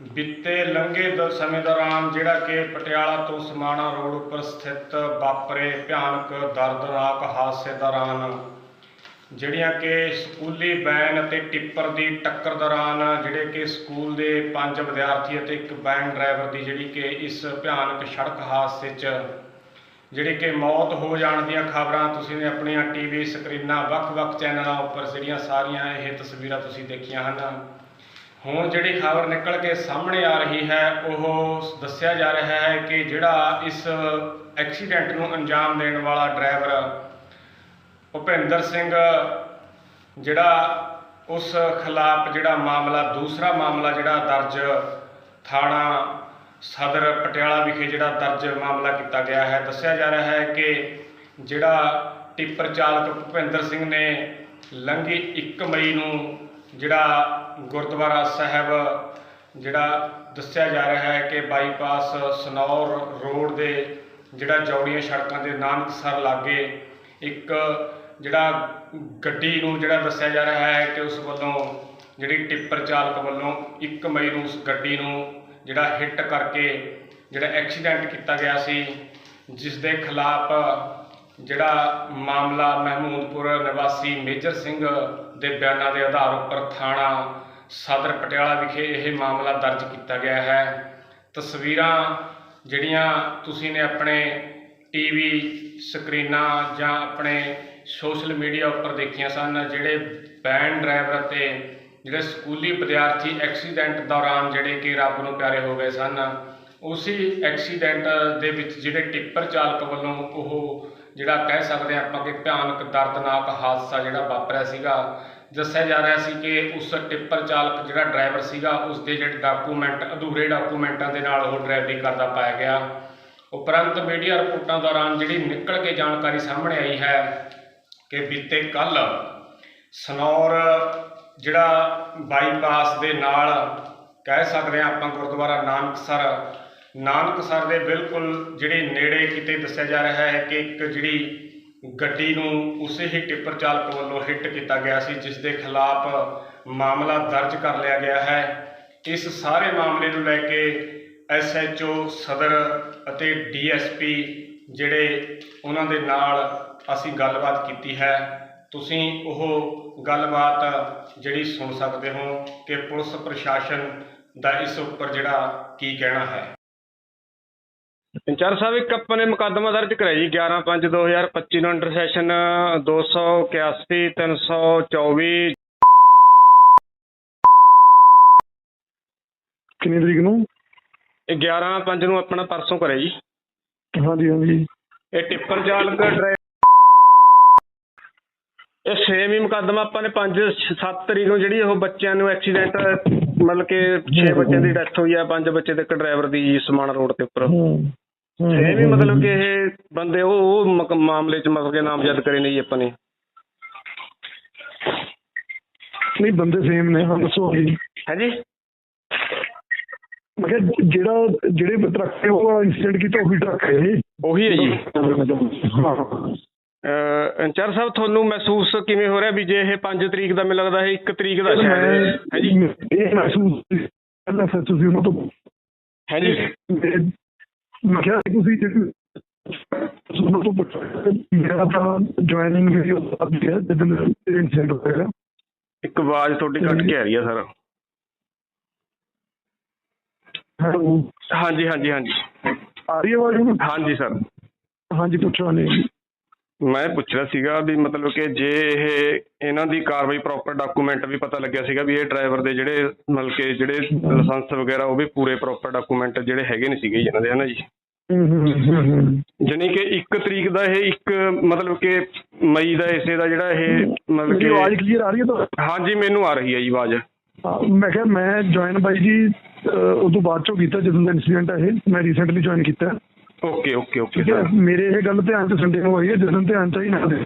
ਬੀਤੇ ਲੰਘੇ ਦ, ਸਮੇਂ ਦੌਰਾਨ ਜਿਹੜਾ ਕਿ ਪਟਿਆਲਾ ਤੋਂ ਸਮਾਣਾ ਰੋਡ ਉੱਪਰ ਸਥਿਤ ਵਾਪਰੇ ਭਿਆਨਕ ਦਰਦਨਾਕ ਹਾਦਸੇ ਦੌਰਾਨ, ਜਿਹੜੀਆਂ ਕਿ ਸਕੂਲੀ ਵੈਨ ਅਤੇ ਟਿੱਪਰ ਦੀ ਟੱਕਰ ਦੌਰਾਨ, ਜਿਹੜੇ ਕਿ ਸਕੂਲ ਦੇ ਪੰਜ ਵਿਦਿਆਰਥੀ ਅਤੇ ਇੱਕ ਵੈਨ ਡਰਾਈਵਰ ਦੀ ਜਿਹੜੀ ਕਿ ਇਸ ਭਿਆਨਕ ਸੜਕ ਹਾਦਸੇ 'ਚ ਜਿਹੜੀ ਕਿ ਮੌਤ ਹੋ ਜਾਣ ਦੀਆਂ ਖਬਰਾਂ ਤੁਸੀਂ ਨੇ ਆਪਣੀਆਂ ਟੀਵੀ ਸਕਰੀਨਾਂ ਵੱਖ-ਵੱਖ ਚੈਨਲਾਂ ਉੱਪਰ ਜਿਹੜੀਆਂ ਸਾਰੀਆਂ ਇਹ ਤਸਵੀਰਾਂ ਤੁਸੀਂ ਦੇਖੀਆਂ ਹਨ। ਹੁਣ ਜਿਹੜੀ ਖਬਰ ਨਿਕਲ ਕੇ ਸਾਹਮਣੇ ਆ ਰਹੀ ਹੈ, ਉਹ ਦੱਸਿਆ ਜਾ ਰਿਹਾ ਹੈ ਕਿ ਜਿਹੜਾ ਇਸ ਐਕਸੀਡੈਂਟ ਨੂੰ ਅੰਜਾਮ ਦੇਣ ਵਾਲਾ ਡਰਾਈਵਰ ਭੁਪਿੰਦਰ ਸਿੰਘ, ਜਿਹੜਾ ਉਸ ਖਿਲਾਫ ਜਿਹੜਾ ਮਾਮਲਾ, ਦੂਸਰਾ ਮਾਮਲਾ ਜਿਹੜਾ ਦਰਜ ਥਾਣਾ ਸਦਰ ਪਟਿਆਲਾ ਵਿਖੇ ਜਿਹੜਾ ਦਰਜ ਮਾਮਲਾ ਕੀਤਾ ਗਿਆ ਹੈ। ਦੱਸਿਆ ਜਾ ਰਿਹਾ ਹੈ ਕਿ ਜਿਹੜਾ ਟਿੱਪਰ ਚਾਲਕ ਭੁਪਿੰਦਰ ਸਿੰਘ ਨੇ ਲੰਘੀ 1 ਮਈ ਨੂੰ ਜਿਹੜਾ ਗੁਰਦੁਆਰਾ ਸਾਹਿਬ, ਜਿਹੜਾ ਦੱਸਿਆ ਜਾ ਰਿਹਾ ਹੈ ਕਿ ਬਾਈਪਾਸ ਸਨੌਰ ਰੋਡ ਦੇ ਜਿਹੜਾ ਜੌੜੀਆਂ ਸੜਕਾਂ ਦੇ ਨਾਨਕਸਰ ਲਾਗੇ ਇੱਕ ਜਿਹੜਾ ਗੱਡੀ ਨੂੰ ਜਿਹੜਾ ਦੱਸਿਆ ਜਾ ਰਿਹਾ ਹੈ ਕਿ ਉਸ ਵੱਲੋਂ ਜਿਹੜੀ ਟਿੱਪਰ ਚਾਲਕ ਵੱਲੋਂ 1 ਮਈ ਨੂੰ ਉਸ ਗੱਡੀ ਨੂੰ ਜਿਹੜਾ ਹਿੱਟ ਕਰਕੇ ਜਿਹੜਾ ਐਕਸੀਡੈਂਟ ਕੀਤਾ ਗਿਆ ਸੀ, ਜਿਸ ਦੇ ਖਿਲਾਫ ਜਿਹੜਾ ਮਾਮਲਾ ਮਹਿਮੂਦਪੁਰ ਨਿਵਾਸੀ ਮੇਜਰ ਸਿੰਘ ਦੇ ਬਿਆਨਾਂ ਦੇ ਆਧਾਰ ਉੱਪਰ ਥਾਣਾ ਸਦਰ ਪਟਿਆਲਾ ਵਿਖੇ ਇਹ ਮਾਮਲਾ ਦਰਜ ਕੀਤਾ ਗਿਆ ਹੈ। ਤਸਵੀਰਾਂ ਜਿਹੜੀਆਂ ਤੁਸੀਂ ਨੇ ਆਪਣੇ ਟੀਵੀ ਸਕਰੀਨਾਂ ਜਾਂ ਆਪਣੇ ਸੋਸ਼ਲ ਮੀਡੀਆ ਉੱਪਰ ਦੇਖੀਆਂ ਸਨ, ਜਿਹੜੇ ਵੈਨ ਡਰਾਈਵਰ ਅਤੇ ਜਿਹੜੇ ਸਕੂਲੀ ਵਿਦਿਆਰਥੀ ਐਕਸੀਡੈਂਟ ਦੌਰਾਨ ਜਿਹੜੇ ਕਿ ਰੱਬ ਨੂੰ ਪਿਆਰੇ ਹੋ ਗਏ ਸਨ, ਉਸੇ ਐਕਸੀਡੈਂਟ ਦੇ ਵਿੱਚ ਜਿਹੜੇ ਟਿੱਪਰ ਚਾਲਕ ਵੱਲੋਂ ਉਹ ਜਿਹੜਾ ਕਹਿ ਸਕਦੇ ਹਾਂ ਆਪਾਂ ਕਿ ਭਿਆਨਕ ਦਰਦਨਾਕ ਹਾਦਸਾ ਜਿਹੜਾ ਵਾਪਰਿਆ ਸੀਗਾ ਦੱਸਿਆ ਜਾ ਰਿਹਾ ਸੀ ਕਿ ਉਸ ਟਿੱਪਰ ਚਾਲਕ ਜਿਹੜਾ ਡਰਾਈਵਰ ਸੀਗਾ ਉਸ ਦੇ ਜਿਹੜੇ ਡਾਕੂਮੈਂਟ, ਅਧੂਰੇ ਡਾਕੂਮੈਂਟਾਂ ਦੇ ਨਾਲ ਉਹ ਡਰਾਈਵਰੀ ਕਰਦਾ ਪਾਇਆ ਗਿਆ। ਉਪਰੰਤ ਮੀਡੀਆ ਰਿਪੋਰਟਾਂ ਦੌਰਾਨ ਜਿਹੜੀ ਨਿਕਲ ਕੇ ਜਾਣਕਾਰੀ ਸਾਹਮਣੇ ਆਈ ਹੈ ਕਿ ਬੀਤੇ ਕੱਲ ਸਨੌਰ ਜਿਹੜਾ ਬਾਈਪਾਸ ਦੇ ਨਾਲ ਕਹਿ ਸਕਦੇ ਹਾਂ ਆਪਾਂ ਗੁਰਦੁਆਰਾ ਨਾਨਕਸਰ ਨਾਨਕਸਰ ਦੇ ਬਿਲਕੁਲ ਜਿਹੜੇ ਨੇੜੇ ਕਿਤੇ ਦੱਸਿਆ ਜਾ ਰਿਹਾ ਹੈ ਕਿ ਇੱਕ ਜਿਹੜੀ ਗੱਡੀ ਨੂੰ ਉਸੇ ਹੀ ਟਿੱਪਰ ਚਾਲਕ ਵੱਲੋਂ ਹਿੱਟ ਕੀਤਾ ਗਿਆ ਸੀ, ਜਿਸ ਦੇ ਖਿਲਾਫ ਮਾਮਲਾ ਦਰਜ ਕਰ ਲਿਆ ਗਿਆ ਹੈ। ਇਸ ਸਾਰੇ ਮਾਮਲੇ ਨੂੰ ਲੈ ਕੇ ਐਸਐਚਓ ਸਦਰ ਅਤੇ ਡੀਐਸਪੀ ਜਿਹੜੇ ਉਹਨਾਂ ਦੇ ਨਾਲ ਅਸੀਂ ਗੱਲਬਾਤ ਕੀਤੀ ਹੈ। ਤੁਸੀਂ ਉਹ ਗੱਲਬਾਤ ਜਿਹੜੀ ਸੁਣ ਸਕਦੇ ਹੋ ਕਿ ਪੁਲਿਸ ਪ੍ਰਸ਼ਾਸਨ ਦਾ ਇਸ ਉੱਪਰ ਜਿਹੜਾ ਕੀ ਕਹਿਣਾ ਹੈ। ਇੰਚਾਰਜ ਸਾਹਿਬ ਇੱਕ ਆਪਾਂ ਨੇ ਮੁਕੱਦਮਾ ਦਰਜ ਕਰਾਇਆ ਜੀ 11/5/2025 ਨੂੰ ਅੰਡਰ ਸੈਸ਼ਨ 281 324 ਕਿੰਨੀ ਤਰੀਕ ਨੂੰ? ਇਹ 11/5 ਨੂੰ ਆਪਣਾ ਪਰਸੋਂ ਕਰਿਆ ਜੀ। ਹਾਂਜੀ ਹਾਂਜੀ। ਇਹ ਟਿੱਪਰ ਚਾਲਕ ਡਰਾਈਵਰ ਇਹ ਸੇਮ ਹੀ ਮੁਕੱਦਮਾ ਆਪਾਂ ਨੇ 5 7 ਤਰੀਕ ਨੂੰ ਜਿਹੜੀ ਉਹ ਬੱਚਿਆਂ ਨੂੰ ਐਕਸੀਡੈਂਟ ਮਤਲਬ ਕਿ 6 ਬੱਚਿਆਂ ਦੀ ਡੈਥ ਹੋਈ ਆ 5 ਬੱਚੇ ਤੇ ਇੱਕ ਡਰਾਈਵਰ ਦੀ ਜੀ ਸਮਾਣਾ ਰੋਡ ਦੇ ਉੱਪਰ। ਹੂੰ ਸੇਮ ਹੀ ਮਤਲਬ ਕਿ ਇਹ ਬੰਦੇ ਉਹ ਉਹ ਮਾਮਲੇ 'ਚ ਮਤਲਬ ਕਿ ਨਾਮਜ਼ਦ ਕਰੇ ਨੇ ਜੀ ਆਪਾਂ ਨੇ ਨਹੀਂ ਬੰਦੇ ਸੇਮ ਨੇ ਹਾਂ ਦੱਸੋ ਜੀ। ਹੈ ਜੀ ਮੈਂ ਕਿਹਾ ਜਿਹੜਾ ਜਿਹੜੇ ਟਰੱਕ ਤੇ ਉਹ ਇਨਸੀਡੈਂਟ ਕੀਤਾ ਉਹੀ ਟਰੱਕ ਹੈ ਇਹ ਉਹੀ ਹੈ ਜੀ। ਹਾਂ। ਇੰਚਾਰਜ ਸਾਹਿਬ ਤੁਹਾਨੂੰ ਮਹਿਸੂਸ ਕਿਵੇਂ ਹੋ ਰਿਹਾ ਵੀ ਜੇ ਇਹ 5 ਤਰੀਕ ਦਾ ਮੈਨੂੰ ਲੱਗਦਾ ਇਹ 1 ਤਰੀਕ ਦਾ ਸ਼ਾਇਦ ਹੈ ਜੀ। ਇਹ ਮਹਿਸੂਸ ਪਹਿਲਾਂ ਫਿਰ ਤੁਸੀਂ ਉਹਨਾਂ ਤੋਂ ਹੈ ਜੀ ਮੈਂ ਕਿਹਾ ਤੁਸੀਂ ਜਿਹੜੀ ਉਹਨਾਂ ਤੋਂ ਮੇਰਾ ਤਾਂ ਜੁਆਇਨਿੰਗ ਵੀਡੀਓ ਅਬ ਗਿਆ ਜਦੋਂ ਇਨਸੀਡੈਂਟ ਹੋਇਆ ਇੱਕ ਆਵਾਜ਼ ਤੁਹਾਡੀ ਕੱਟ ਕੇ ਆ ਰਹੀ ਹੈ ਸਰ। ਹਾਂਜੀ ਹਾਂਜੀ ਹਾਂਜੀ। ਆ ਰਹੀ ਆਵਾਜ਼? ਹਾਂਜੀ ਸਰ। ਹਾਂਜੀ ਪੁੱਛੋ ਨੇ ਮੈਂ ਪੁੱਛ ਰਿਹਾ ਸੀਗਾ ਵੀ ਮਤਲਬ ਕਿ ਜੇ ਇਹ ਇਹਨਾਂ ਦੀ ਕਾਰਵਾਈ ਪ੍ਰੋਪਰ ਡਾਕੂਮੈਂਟ ਵੀ ਪਤਾ ਲੱਗਿਆ ਸੀਗਾ ਵੀ ਇਹ ਡਰਾਈਵਰ ਦੇ ਜਿਹੜੇ ਮਤਲਬ ਕਿ ਜਿਹੜੇ ਲਾਇਸੈਂਸ ਵਗੈਰਾ ਉਹ ਵੀ ਪੂਰੇ ਪ੍ਰੋਪਰ ਡਾਕੂਮੈਂਟ ਜਿਹੜੇ ਹੈਗੇ ਨਹੀਂ ਸੀਗੇ ਇਹਨਾਂ ਦੇ ਹਨਾ ਜੀ? ਜਾਣੀ ਕਿ 1 ਤਰੀਕ ਦਾ ਇਹ ਇੱਕ ਮਤਲਬ ਕਿ ਮਈ ਦਾ ਇਸੇ ਦਾ ਜਿਹੜਾ ਇਹ ਮਤਲਬ ਮੇਰੀ ਆਵਾਜ਼ ਕਿ ਕਲੀਅਰ ਆ ਰਹੀ ਹੈ ਤਾਂ ਹਾਂਜੀ ਮੈਨੂੰ ਆ ਰਹੀ ਹੈ ਜੀ ਆਵਾਜ਼। ਮੈਂ ਕਿਹਾ ਮੈਂ ਜੁਆਇਨ ਬਾਈ ਜੀ ਅਹ, ਉਦੋਂ ਬਾਅਦ ਚੋਂ ਕੀਤਾ ਜਦੋਂ ਦਾ ਇਨਸੀਡੈਂਟ ਹੈ ਇਹ ਮੈਂ ਰੀਸੈਂਟਲੀ ਜੁਆਇਨ ਕੀਤਾ। Okay okay okay. ਸਰ ਮੇਰੇ ਇਹ ਗੱਲ ਧਿਆਨ ਚ ਸੰਡੇ ਨੂੰ ਆਈ ਹੈ ਜਦੋਂ ਧਿਆਨ ਚ ਹੀ ਨਾ ਦੇ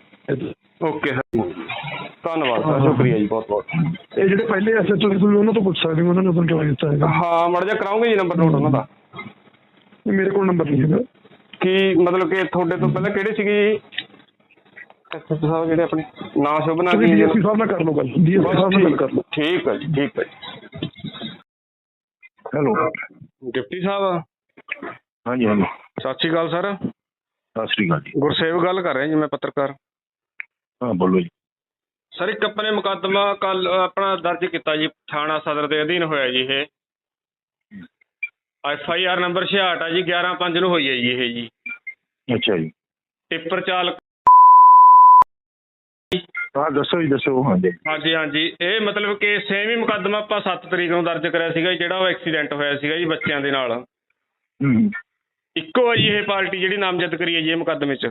ਓਕੇ ਸਰ ਧੰਨਵਾਦ ਸਰ ਸ਼ੁਕਰੀਆ ਜੀ ਬਹੁਤ ਬਹੁਤ। ਇਹ ਜਿਹੜੇ ਪਹਿਲੇ ਐਸਐਚਓ ਤੁਸੀਂ ਉਹਨਾਂ ਤੋਂ ਪੁੱਛ ਸਕਦੇ ਹੋ ਉਹਨਾਂ ਨੇ ਉਦੋਂ ਕਿਉਂ ਦਿੱਤਾ ਹੈਗਾ? ਹਾਂ ਮੜ ਜਾ ਕਰਾਉਂਗੇ ਜੀ ਨੰਬਰ ਨੋਟ ਉਹਨਾਂ ਦਾ। ਮੇਰੇ ਕੋਲ ਨੰਬਰ ਨਹੀਂ ਹੈਗਾ। ਕੀ ਮਤਲਬ ਕਿ ਤੁਹਾਡੇ ਤੋਂ ਪਹਿਲਾਂ ਕਿਹੜੇ ਸੀਗੇ ਜੀ? ਐਸਐਸ ਸਾਹਿਬ ਜਿਹੜੇ ਆਪਣੇ ਨਾਂ ਸ਼ੁਭ ਨਾਂ ਤੁਸੀਂ ਡੀਐਸਪੀ ਸਾਹਿਬ ਨਾਲ ਕਰ ਲਓ ਗੱਲ। ਡੀਐਸਪੀ ਸਾਹਿਬ ਨਾਲ ਗੱਲ ਕਰ ਲਓ। ਠੀਕ ਹੈ ਜੀ ਠੀਕ ਹੈ ਜੀ। ਹੈਲੋ। ਡਿਪਟੀ ਸਾਹਿਬ। ਹਾਂਜੀ ਹਾਂਜੀ। ਸਤਿ ਸ਼੍ਰੀ ਅਕਾਲ ਸਰ। ਸਤਿ ਸ੍ਰੀ ਅਕਾਲ ਜੀ। ਗੁਰਸੇਵ ਗੱਲ ਕਰ ਰਿਹਾ ਜੀ ਮੈਂ ਪੱਤਰਕਾਰ। ਹਾਂ ਬੋਲੋ ਜੀ। ਸਰ ਇੱਕ ਆਪਣੇ ਮੁਕੱਦਮਾ ਕੱਲ ਆਪਣਾ ਦਰਜ ਕੀਤਾ ਜੀ ਥਾਣਾ ਸਦਰ ਦੇ ਅਧੀਨ ਹੋਇਆ ਜੀ ਇਹ। ਐਫ ਆਈ ਆਰ ਨੰਬਰ 66 ਆ ਜੀ 11 5 ਨੂੰ ਹੋਈ ਹੈ ਜੀ ਇਹ ਜੀ। ਅੱਛਾ ਜੀ। ਟਿੱਪਰ ਚਾਲਕ ਹਾਂ ਦੱਸੋ ਜੀ ਦੱਸੋ ਹਾਂਜੀ। ਹਾਂਜੀ ਹਾਂਜੀ। ਇਹ ਮਤਲਬ ਕਿ ਸੇਮ ਹੀ ਮੁਕੱਦਮਾ ਆਪਾਂ 7 ਤਰੀਕ ਨੂੰ ਦਰਜ ਕਰਿਆ ਸੀਗਾ ਜਿਹੜਾ ਉਹ ਐਕਸੀਡੈਂਟ ਹੋਇਆ ਸੀਗਾ ਜੀ ਬੱਚਿਆਂ ਦੇ ਨਾਲ। ਹੂੰ ਇੱਕੋ ਜੀ ਇਹ ਪਾਰਟੀ ਜਿਹੜੀ ਨਾਮਜ਼ਦ ਕਰੀ ਹੈ ਜੀ ਇਹ ਮੁਕੱਦਮੇ 'ਚ।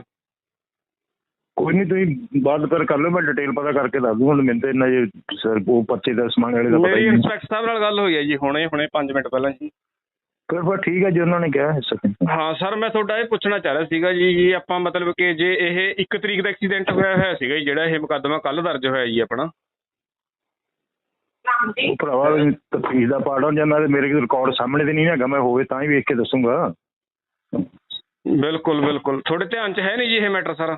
ਕੋਈ ਨਹੀਂ ਤੁਸੀਂ ਬਾਅਦ ਪਰ ਕਰ ਲਓ ਮੈਂ ਡਿਟੇਲ ਪਤਾ ਕਰਕੇ ਦੱਸ ਦੂੰ ਹੁਣ ਮੈਨੂੰ ਤਾਂ ਇੰਨਾ ਜੇ ਸਰ ਉਹ ਪਰਚੇ ਦਾ ਸਮਾਨ ਵਾਲੇ ਦਾ ਪਤਾ ਮੇਰੀ ਹੀ ਨਹੀਂ ਇੰਸਪੈਕਟਰ ਸਾਹਿਬ ਨਾਲ ਗੱਲ ਹੋਈ ਹੈ ਜੀ ਹੁਣੇ ਹੁਣੇ 5 ਮਿੰਟ ਪਹਿਲਾਂ ਜੀ। ਫਿਰ ਫਿਰ ਠੀਕ ਹੈ ਜੀ ਉਹਨਾਂ ਨੇ ਕਿਹਾ ਹੈ ਸਰ ਹਾਂ ਸਰ ਮੈਂ ਤੁਹਾਡਾ ਇਹ ਪੁੱਛਣਾ ਚਾਹ ਰਿਹਾ ਸੀਗਾ ਜੀ ਜੀ ਆਪਾਂ ਮਤਲਬ ਕਿ ਜੇ ਇਹ 1 ਤਰੀਕ ਦਾ ਐਕਸੀਡੈਂਟ ਹੋਇਆ ਹੋਇਆ ਸੀਗਾ ਜੀ ਜਿਹੜਾ ਇਹ ਮੁਕੱਦਮਾ ਕੱਲ ਦਰਜ ਹੋਇਆ ਜੀ ਆਪਣਾ। ਉਹ ਭਰਾਵਾ ਤਫਸੀਲ ਦਾ ਪਾਰਟ ਹੋ ਜਾਂਦਾ ਤੇ ਮੇਰੇ ਰਿਕਾਰਡ ਸਾਹਮਣੇ ਤੇ ਨਹੀਂ ਹੈਗਾ ਮੈਂ ਹੋਵੇ ਤਾਂ ਹੀ ਵੇਖ ਕੇ ਦੱਸੂਗਾ। ਬਿਲਕੁਲ ਬਿਲਕੁਲ। ਤੁਹਾਡੇ ਧਿਆਨ 'ਚ ਹੈ ਨਹੀਂ ਜੀ ਇਹ ਮੈਟਰ ਸਰ?